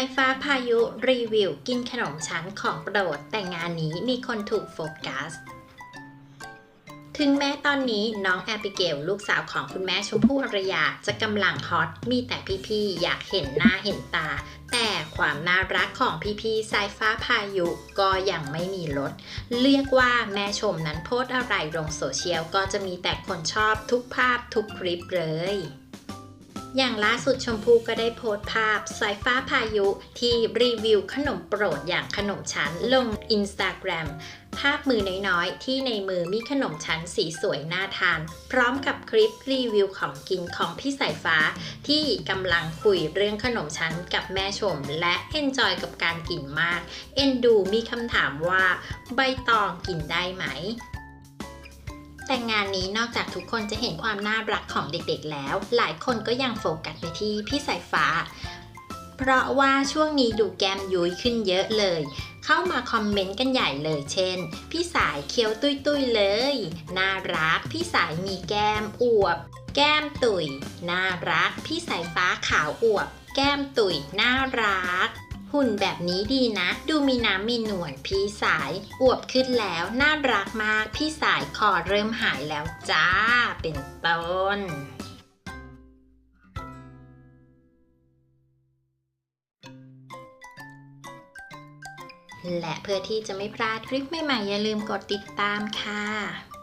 ายฟ้าพายุรีวิว กินขนมชั้นของโปรด แต่งานนี้มีคนถูกโฟกัส ถึงแม้ตอนนี้น้องแอบิเกลลูกสาวของคุณแม่ชมพู่อรยาจะกำลังฮอต มีแต่พี่ๆ อยากเห็นหน้าเห็นตา แต่ความน่ารักของพี่ๆสายฟ้าพายุก็ยังไม่มีลด เรียกว่าแม่ชมนั้นโพสอะไรลงโซเชียลก็จะมีแต่คนชอบทุกภาพทุกคลิปเลย อย่างล่าสุดชมพู่ก็ได้โพสต์ภาพสายฟ้าพายุที่รีวิวขนมโปรดอย่างขนมชั้นลง Instagram ภาพมือน้อยๆ ที่ในมือมีขนมชั้นสีสวยน่าทาน พร้อมกับคลิปรีวิวของกินของพี่สายฟ้า ที่กำลังคุยเรื่องขนมชั้นกับแม่ชม และเอนจอยกับการกินมาก เอ็นดูมีคำถามว่า ใบตองกินได้ไหม แต่งานนี้นอกจากทุกคนจะเห็นความน่ารักของเด็กๆแล้ว หลายคนก็ยังโฟกัสไปที่พี่สายฟ้า เพราะว่าช่วงนี้ดูแก้มยุ้ยขึ้นเยอะเลย เข้ามาคอมเมนต์กันใหญ่เลยเช่น พี่สายเคี้ยวตุยตุยๆเลย น่ารัก พี่สายมีแก้มอวบ แก้มตุยน่ารัก พี่สายฟ้าขาวอวบ แก้มตุยน่ารัก หุ่นแบบนี้ดีนะ ดูมีน้ำมีหนวลพี่สาย อวบขึ้นแล้ว น่ารักมาก พี่สายคอเริ่มหายแล้วจ้า เป็นต้นและเพื่อที่จะไม่พลาดคลิปใหม่ๆ อย่าลืมกดติดตามค่ะ